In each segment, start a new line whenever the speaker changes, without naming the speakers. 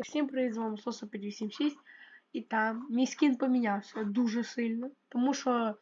Всім привіт, з вами Соса 586. І там мій скін помінявся дуже сильно, тому що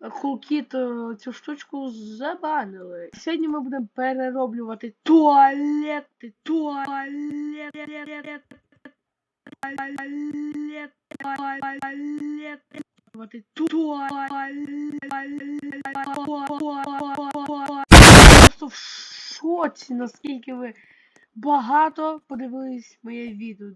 Хулкіт цю штучку забанили. Сьогодні ми будемо перероблювати туалети, туалет, туалет, туалет, туалет, Просто в шоці, наскільки ви багато подивились моє відео.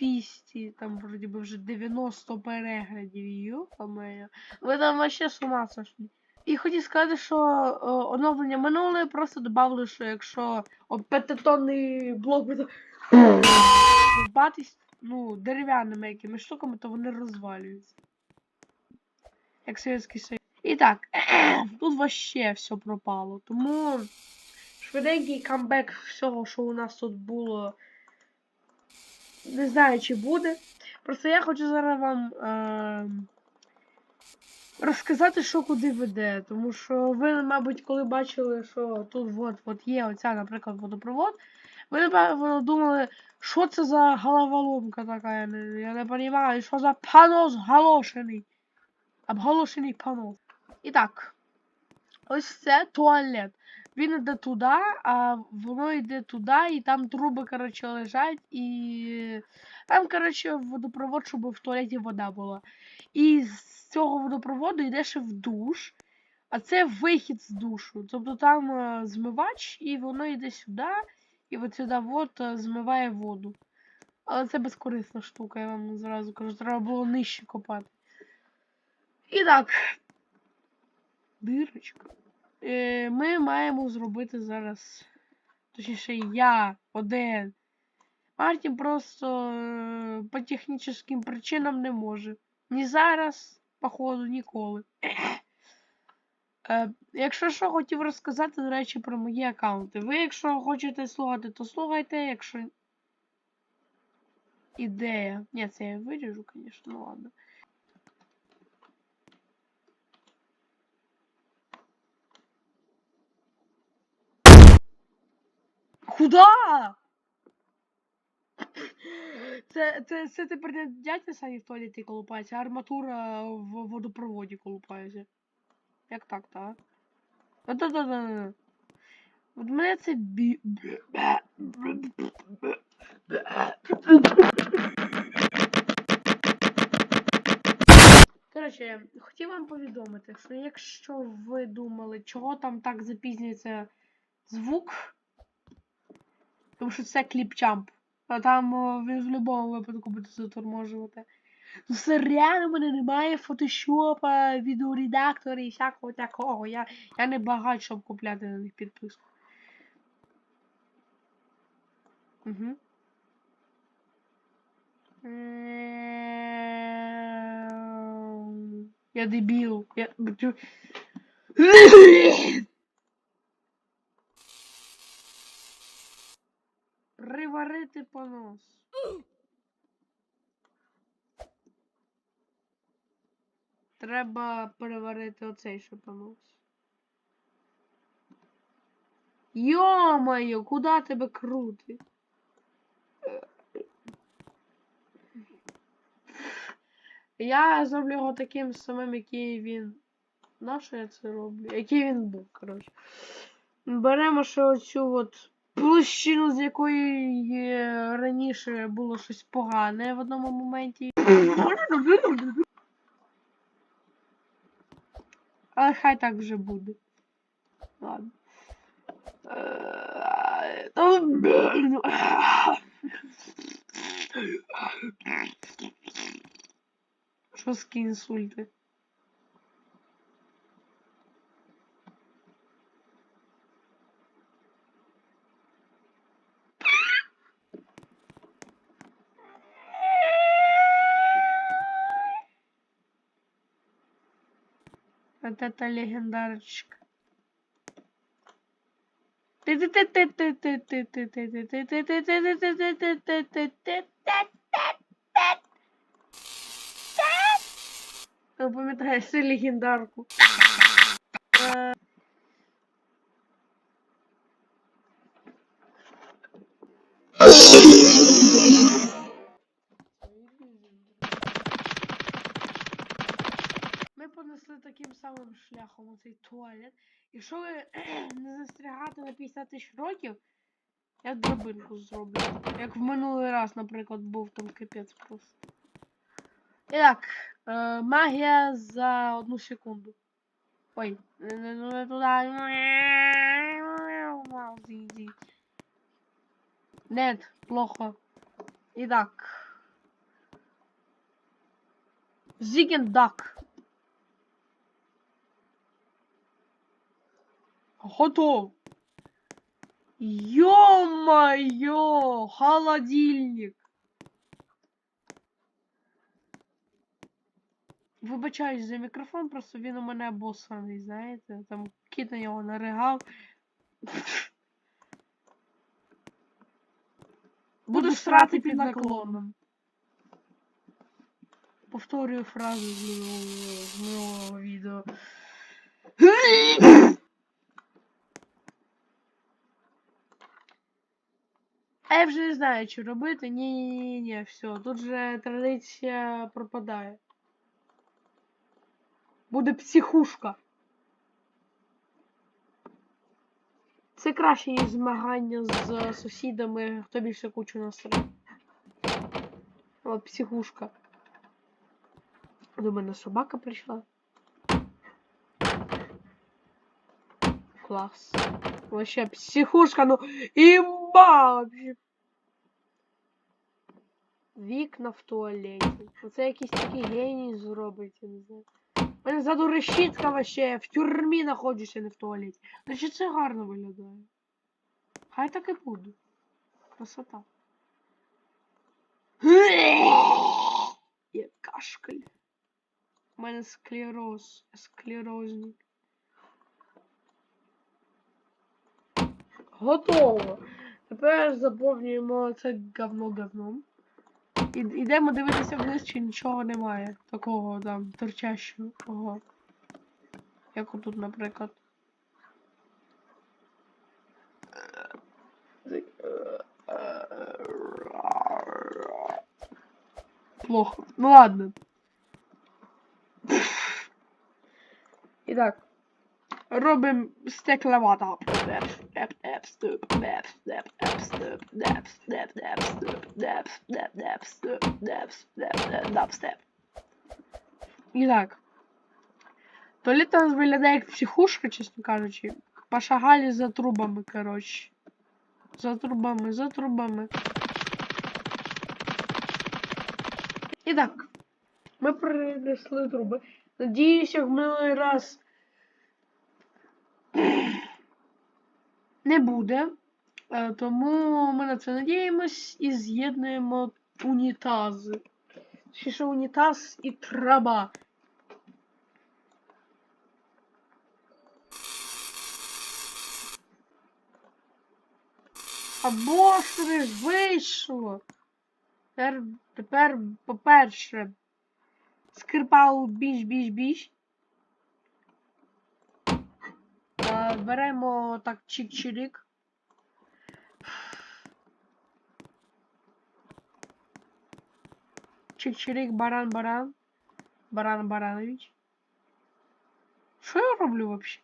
200, там вроді би вже 90 переглядів. Йо-моє. Ви там вообще з ума сошли. І хотів сказати, що о, оновлення минуле просто додали, що якщо о, п'ятитонний блок буде збатись, ну, дерев'яними якимись штуками, то вони розвалюються. Як Совєтський Союз. І так, тут вообще все пропало. Тому швиденький камбек всього, що у нас тут було. Не знаю, чи буде. Просто я хочу зараз вам е розказати, що куди веде. Тому що ви, мабуть, коли бачили, що тут от, от є оця, наприклад, водопровод, ви, напевно, думали, що це за головоломка така, я не, я не розумію, що за панос галошений. Обголошений панос. І так. Ось це туалет. Він йде туди, а воно йде туди, і там труби, коротше, лежать, і там, коротше, водопровод, щоб в туалеті вода була. І з цього водопроводу йдеш в душ, а це вихід з душу. Тобто там е, змивач, і воно йде сюди, і от сюди от е, змиває воду. Але це безкорисна штука, я вам зразу кажу, треба було нижче копати. І так. Дирочка. Е, ми маємо зробити зараз. Точніше, я один. Мартін просто е, по технічним причинам не може. Ні зараз, походу, ніколи. Е, якщо що, хотів розказати, до речі, про мої аккаунти. Ви, якщо хочете слухати, то слухайте, якщо. Ідея. Ні, це я виріжу, звісно, ну ладно. Куда? Це, це, це тепер не дядька самі в туалеті колупається, а арматура в водопроводі колупається. Як так, та? Да-да-да-да. От мене це бі... Коротше, хотів вам повідомити, що якщо ви думали, чого там так запізнюється звук, тому що це кліпчамп. А там він в будь-якому випадку буде заторможувати. Ну реально в мене немає фотошопа, відеоредактора і всякого такого. Я, я не багат, щоб купляти на них підписку. Угу. Я дебіл. Я... Приварити понос. Треба переварити оцей ще понос. Йо-моє, куди тебе крутить? Я зроблю його таким самим, який він. На що я це роблю? Який він був, коротше. Беремо ще оцю от площину, з якої раніше було щось погане в одному моменті. Але хай так вже буде. Ладно. Що з інсульти? Вот это легендарочка. Ви пам'ятаєш легендарку? Самим шляхом оцей туалет. І що не застрягати на 50 тисяч років, я драбинку зроблю. Як в минулий раз, наприклад, був там капець просто. І так, е, магія за одну секунду. Ой, не, туди. Нет, плохо. Итак. Зиген Дак. Готов. Ё-моё, холодильник. Вибачаюсь за мікрофон, просто він у мене обосраний, знаєте, там кіт на нього наригав. Буду срати під наклоном. Повторюю фразу з минулого відео. А я вже не знаю, що робити. Ні-ні-ні, все, тут же традиція пропадає. Буде психушка. Це краще, ніж змагання з сусідами, хто більше кучу насре. От психушка. До мене собака прийшла. Клас. Вообще психушка, ну імба вообще. Вікна в туалеті. Оце якийсь такий геній зробить, я не знаю. У мене ззаду решітка вообще, я в тюрмі знаходжуся, не в туалеті. Значить це гарно виглядає. Хай так і буде. Красота. Є кашкаль. У мене склероз. Склерозник. Готово. Тепер заповнюємо це говно говном. І йдемо дивитися вниз, чи нічого немає. Такого там торчащого. Як отут, наприклад. Плохо. Ну ладно. Итак. Робимо стекловата. І так. Туалет у нас виглядає як психушка, чесно кажучи. Пошагали за трубами, коротше. За трубами, за трубами. І так. Ми принесли труби. Надіюся, в минулий раз не буде. Е, Тому ми на це надіємось і з'єднуємо унітази. Ще унітаз і траба. Або ж вийшло. Тепер, тепер по-перше, скрипау біж-біж-біж. Е, Беремо так чик-чирик. Чик-чирик, баран-баран. Баран-баранович. Що я роблю вообще?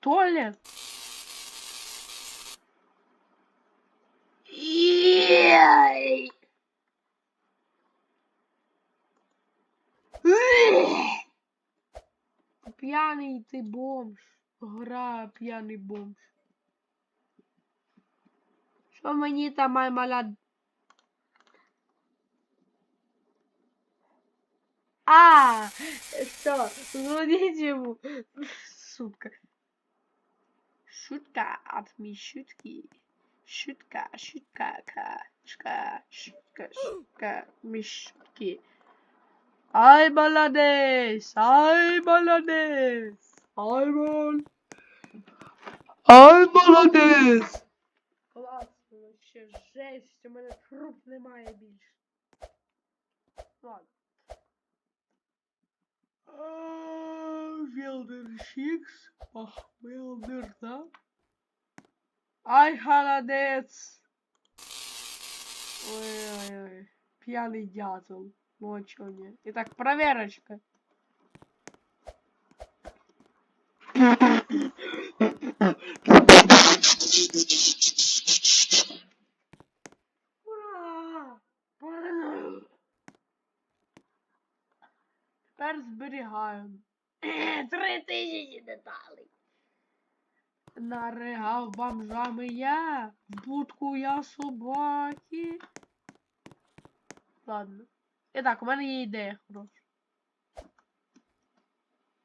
Туалет. П'яний ти бомж. Гра п'яний бомж. Що мені там моя мала... А, что? Звоните ему. Шутка. Шутка от Мишутки. Шутка, шутка, ка, шутка, шутка, шутка, Ай, молодец! Ай, молодец! Ай, мол... Ай, молодец! Класно, вообще жесть, у мене труп немає більше. Ладно. Вілдер Шікс. Ах, Вілдер, да? Ай, холодець! Ой-ой-ой. Пьяный дятел. Ну а чё не? Итак, проверочка. Тепер зберігаємо. Три тисячі деталей. Наригав бомжами я. В будку я собаки. Ладно. І так, у мене є ідея хороша.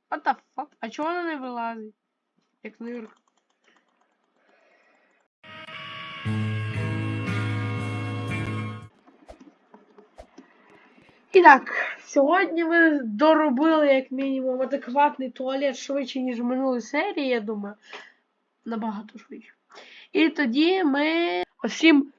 What the fuck? А чого вона не вилазить? Як нирка. І так, сьогодні ми доробили як мінімум адекватний туалет швидше, ніж в минулій серії, я думаю. Набагато швидше. І тоді ми всім